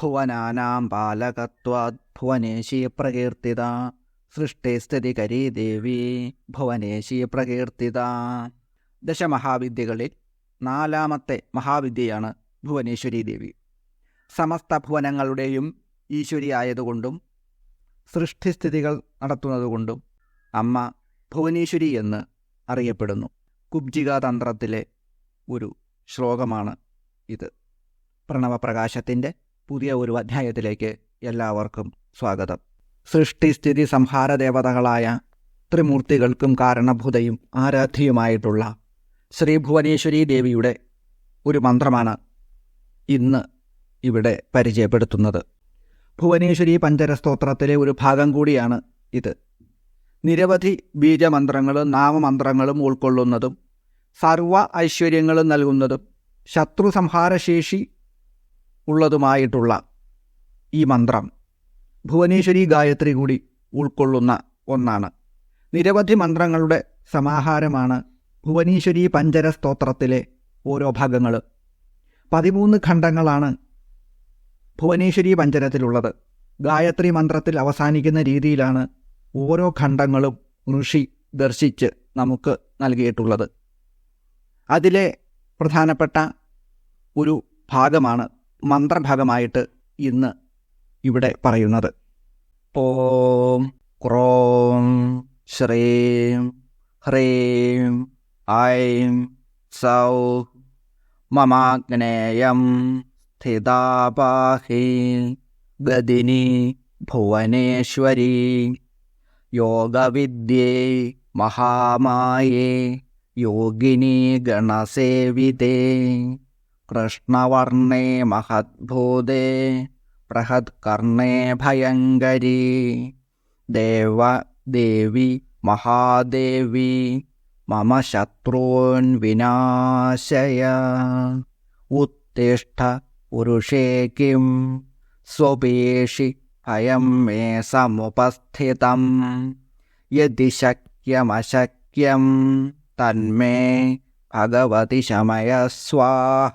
ഭുവനാനാം പാലകത്വാത് ഭുവനേശി പ്രകീർത്തിത സൃഷ്ടിസ്ഥിതികരീ ദേവി ഭുവനേശി പ്രകീർത്തിത ദശമഹാവിദ്യകളിൽ നാലാമത്തെ മഹാവിദ്യയാണ് ഭുവനേശ്വരി ദേവി. സമസ്ത ഭുവനങ്ങളുടെയും ഈശ്വരിയായതുകൊണ്ടും സൃഷ്ടിസ്ഥിതികൾ നടത്തുന്നതുകൊണ്ടും അമ്മ ഭുവനേശ്വരി എന്ന് അറിയപ്പെടുന്നു. കുബ്ജികാതന്ത്രത്തിലെ ഒരു ശ്ലോകമാണ് ഇത്. പ്രണവപ്രകാശത്തിന്റെ പുതിയ ഒരു അധ്യായത്തിലേക്ക് എല്ലാവർക്കും സ്വാഗതം. സൃഷ്ടി സ്ഥിതി സംഹാര ദേവതകളായ ത്രിമൂർത്തികൾക്കും കാരണഭൂതയും ആരാധ്യയുമായിട്ടുള്ള ശ്രീ ഭുവനേശ്വരി ദേവിയുടെ ഒരു മന്ത്രമാണ് ഇന്ന് ഇവിടെ പരിചയപ്പെടുത്തുന്നത്. ഭുവനേശ്വരി പഞ്ചരസ്തോത്രത്തിലെ ഒരു ഭാഗം കൂടിയാണ് ഇത്. നിരവധി ബീജമന്ത്രങ്ങളും നാമമന്ത്രങ്ങളും ഉൾക്കൊള്ളുന്നതും സർവ ഐശ്വര്യങ്ങളും നൽകുന്നതും ശത്രു സംഹാരശേഷി ഉള്ളതുമായിട്ടുള്ള ഈ മന്ത്രം ഭുവനേശ്വരി ഗായത്രി കൂടി ഉൾക്കൊള്ളുന്ന ഒന്നാണ്. നിരവധി മന്ത്രങ്ങളുടെ സമാഹാരമാണ് ഭുവനേശ്വരി പഞ്ചര സ്തോത്രത്തിലെ ഓരോ ഭാഗങ്ങൾ പതിമൂന്ന് ഖണ്ഡങ്ങളാണ് ഭുവനേശ്വരി പഞ്ചരത്തിലുള്ളത്. ഗായത്രി മന്ത്രത്തിൽ അവസാനിക്കുന്ന രീതിയിലാണ് ഓരോ ഖണ്ഡങ്ങളും ഋഷി ദർശിച്ച് നമുക്ക് നൽകിയിട്ടുള്ളത്. അതിലെ പ്രധാനപ്പെട്ട ഒരു ഭാഗമാണ് മന്ത്രഭാഗമായിട്ട് ഇന്ന് ഇവിടെ പറയുന്നത്. ഓം ക്രോം ശ്രീം ഹ്രീം ഐം സൗ മമാഗ്നേയം സ്ഥിതാപാഹി ഗദിനി ഭുവനേശ്വരി യോഗവിദ്യേ മഹാമായേ യോഗിനി ഗണസേവിതേ कृष्णवर्णे महद्भूदे बृहत्कर्णे भयङ्करी। देव, देवी, महादेवी, मम शत्रून्विनाशय उत्तिष्ठ पुरुषे किं स्वपेषि भयं मे समुपस्थितम्। यदि शक्यमशक्यं तन्मे ഭഗവതി ശമയ സ്വാഹ.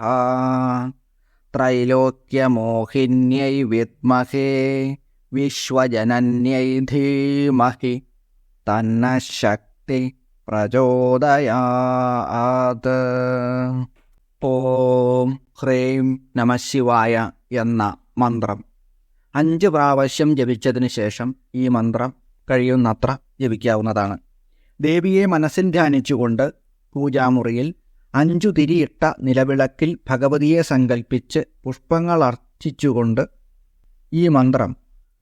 ത്രൈലോക്യമോഹിന്യൈ വിദ്മഹേ വിശ്വജനന്യൈ ധീമഹി തന്ന ശക്തി പ്രചോദയാത്. ഓം ഹ്രീം നമശിവായ എന്ന മന്ത്രം. അഞ്ച് പ്രാവശ്യം ജപിച്ചതിന് ശേഷം ഈ മന്ത്രം കഴിയുന്നത്ര ജപിക്കാവുന്നതാണ്. ദേവിയെ മനസ്സിൽ ധ്യാനിച്ചുകൊണ്ട് പൂജാമുറിയിൽ അഞ്ചു തിരിയിട്ട നിലവിളക്കിൽ ഭഗവതിയെ സങ്കൽപ്പിച്ച് പുഷ്പങ്ങൾ അർച്ചിച്ചുകൊണ്ട് ഈ മന്ത്രം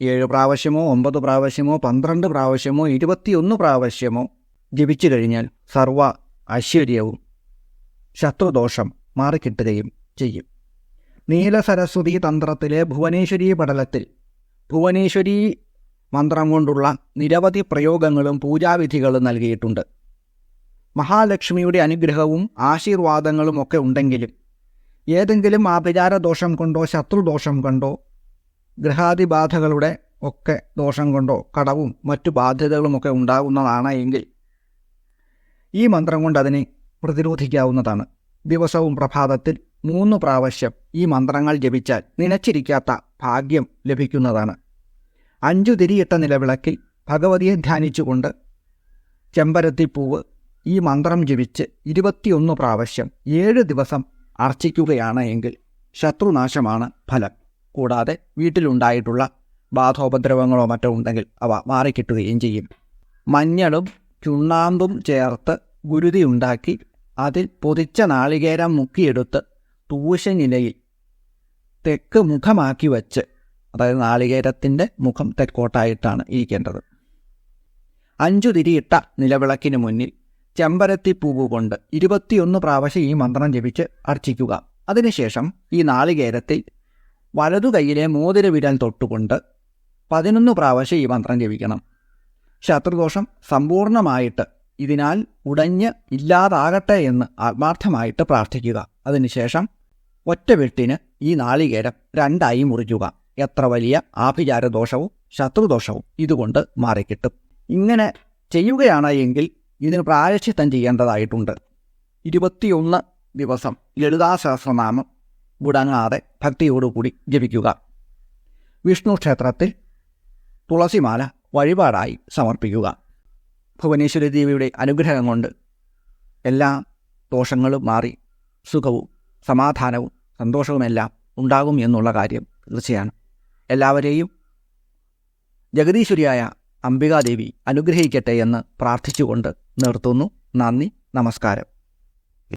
ഏഴ് പ്രാവശ്യമോ ഒമ്പത് പ്രാവശ്യമോ പന്ത്രണ്ട് പ്രാവശ്യമോ ഇരുപത്തിയൊന്ന് പ്രാവശ്യമോ ജപിച്ചു കഴിഞ്ഞാൽ സർവ ഐശ്വര്യവും ശത്രുദോഷം മാറിക്കിട്ടുകയും ചെയ്യും. നീലസരസ്വതി തന്ത്രത്തിലെ ഭുവനേശ്വരി പടലത്തിൽ ഭുവനേശ്വരി മന്ത്രം കൊണ്ടുള്ള നിരവധി പ്രയോഗങ്ങളും പൂജാവിധികളും നൽകിയിട്ടുണ്ട്. മഹാലക്ഷ്മിയുടെ അനുഗ്രഹവും ആശീർവാദങ്ങളും ഒക്കെ ഉണ്ടെങ്കിലും ഏതെങ്കിലും ആഭിചാര ദോഷം കൊണ്ടോ ശത്രുദോഷം കൊണ്ടോ ഗ്രഹാതിബാധകളുടെ ഒക്കെ ദോഷം കൊണ്ടോ കടവും മറ്റു ബാധ്യതകളുമൊക്കെ ഉണ്ടാകുന്നതാണ് എങ്കിൽ ഈ മന്ത്രം കൊണ്ട് അതിനെ പ്രതിരോധിക്കാവുന്നതാണ്. ദിവസവും പ്രഭാതത്തിൽ മൂന്ന് പ്രാവശ്യം ഈ മന്ത്രങ്ങൾ ജപിച്ചാൽ നനച്ചിരിക്കാത്ത ഭാഗ്യം ലഭിക്കുന്നതാണ്. അഞ്ചു തിരിയിട്ട നിലവിളക്കിൽ ഭഗവതിയെ ധ്യാനിച്ചുകൊണ്ട് ചെമ്പരത്തിപ്പൂവ് ഈ മന്ത്രം ജപിച്ച് ഇരുപത്തിയൊന്ന് പ്രാവശ്യം ഏഴ് ദിവസം അർച്ചിക്കുകയാണ് എങ്കിൽ ശത്രുനാശമാണ് ഫലം. കൂടാതെ വീട്ടിലുണ്ടായിട്ടുള്ള ബാധോപദ്രവങ്ങളോ മറ്റോ ഉണ്ടെങ്കിൽ അവ മാറിക്കിട്ടുകയും ചെയ്യും. മഞ്ഞളും ചുണ്ണാമ്പും ചേർത്ത് ഗുരുതി ഉണ്ടാക്കി അതിൽ പൊതിച്ച നാളികേരം മുക്കിയെടുത്ത് തൂശനിലയിൽ തെക്ക് മുഖമാക്കി വച്ച് അതായത് നാളികേരത്തിന്റെ മുഖം തെക്കോട്ടായിട്ടാണ് ഇരിക്കേണ്ടത്. അഞ്ചു തിരിയിട്ട നിലവിളക്കിന് മുന്നിൽ ചെമ്പരത്തിപ്പൂവ് പൂവുകൊണ്ട് ഇരുപത്തിയൊന്ന് പ്രാവശ്യം ഈ മന്ത്രം ജപിച്ച് അർച്ചിക്കുക. അതിനുശേഷം ഈ നാളികേരത്തിൽ വലതു കൈയിലെ മോതിര വിരൽ തൊട്ടുകൊണ്ട് പതിനൊന്ന് പ്രാവശ്യം ഈ മന്ത്രം ജപിക്കണം. ശത്രുദോഷം സമ്പൂർണമായിട്ട് ഇതിനാൽ ഉടഞ്ഞ് ഇല്ലാതാകട്ടെ എന്ന് ആത്മാർത്ഥമായിട്ട് പ്രാർത്ഥിക്കുക. അതിനുശേഷം ഒറ്റ വെട്ടിന് ഈ നാളികേരം രണ്ടായി മുറിക്കുക. എത്ര വലിയ ആഭിചാര ആഭിചാരദോഷവും ശത്രുദോഷവും ഇതുകൊണ്ട് മാറിക്കിട്ടും. ഇങ്ങനെ ചെയ്യുകയാണ് എങ്കിൽ ഇതിന് പ്രായശ്ചിത്തം ചെയ്യേണ്ടതായിട്ടുണ്ട്. ഇരുപത്തിയൊന്ന് ദിവസം ലളിതാസഹസ്രനാമം വിടങ്ങാതെ ഭക്തിയോടുകൂടി ജപിക്കുക. വിഷ്ണു ക്ഷേത്രത്തിൽ തുളസിമാല വഴിപാടായി സമർപ്പിക്കുക. ഭുവനേശ്വരി ദേവിയുടെ അനുഗ്രഹം കൊണ്ട് എല്ലാ ദോഷങ്ങളും മാറി സുഖവും സമാധാനവും സന്തോഷവുമെല്ലാം ഉണ്ടാകും എന്നുള്ള കാര്യം തീർച്ചയാണ്. എല്ലാവരെയും ജഗദീശ്വരിയായ അംബികാദേവി അനുഗ്രഹിക്കട്ടെ എന്ന് പ്രാർത്ഥിച്ചുകൊണ്ട് നിർത്തുന്നു. നന്ദി നമസ്കാരം.